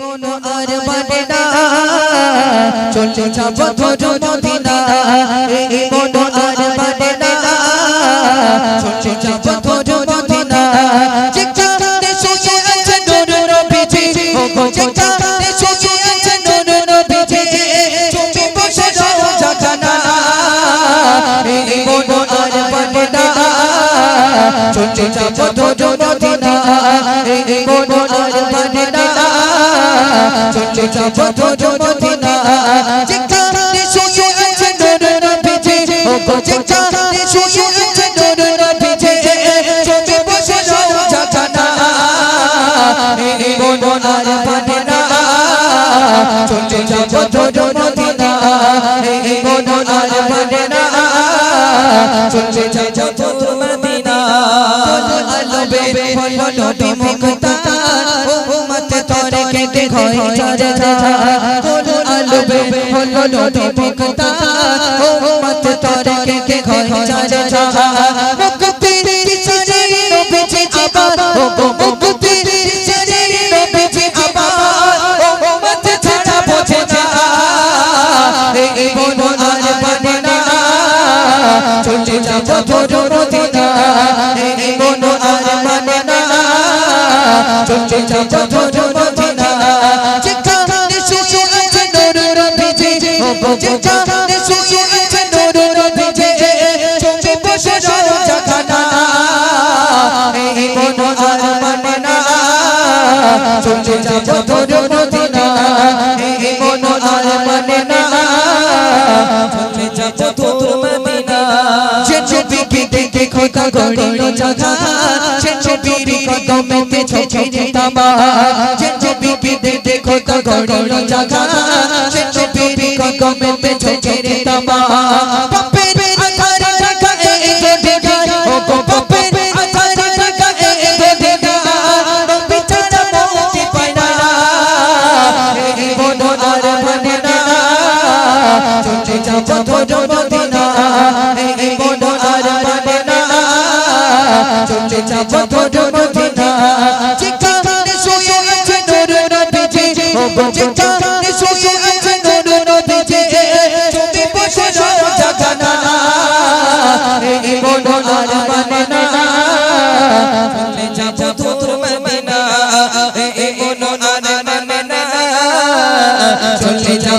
মন আর মানে না। চলে যাব তোর মদিনা। এই মন আর মানে না। চলে যাব তোর মদিনা। যেখানে শুয়ে আছে নূর নবীজি। ও গো যেখানে শুয়ে আছে নূর নবীজি। তুমি বসে রও জাগানা এই মন আর না। চলে যাব তোর মদিনা। এই মন আর না চলে যাব তোর মদিনা যেখানে শুয়ে আছে নূর নবীজি ও গো যেখানে শুয়ে আছে নূর নবীজি তুমি বসে রও জাগানা। এই মন আর মানে না চলে যাব তোর মদিনা এই মন আর মানে না চলে যাব তোর মদিনা আলবে ফলো মুক্তা ও মত তরে কে ঘয় চারে যা আলবে মুক্তা তরে কে চারে যা মুক্তি চারে নবীজি আবার। ও মুক্তি চারে নবীজি আবার। ও ছাড়া বোঝে না। এই মন আর পানে না। চলে যাব তোর মদিনা খোদা গড়িল জাগা ছবির কদমেতে ছেড়ে তাবা যে ছবি দেখে খোদা গড়িল জাগা যে ছবির কদমেতে ছেড়ে তাবা পাপের আধার জাগা এই দেখা ও গো পাপের আধার জাগা এই দেখা নবী ছাড়া মুক্তি পায় না। এই মন আর মানে না। চলে যাব তোর মদিনা। এই মন আর মানে না। চলে যাব তোর মদিনা। যেখানে শুয়ে আছে নূর নবীজি ও গো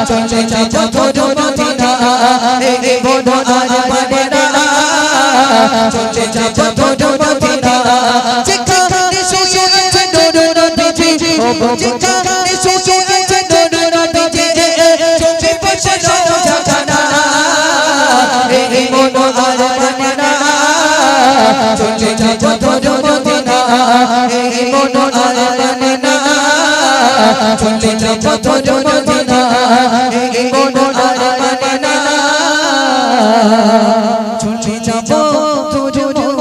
চলে যাব তোর মদিনা এই মন আর মানে না চলে যাব তোর মদিনা যেখানে শুয়ে আছে নূর নবীজি যেখানে শুয়ে আছে নূর নবীজি তুমি বসে রও জাগানা এই মন আর মানে না চলে যাব তোর মদিনা এই মন আর মানে না চলে যাব তোর চলে যাব তোর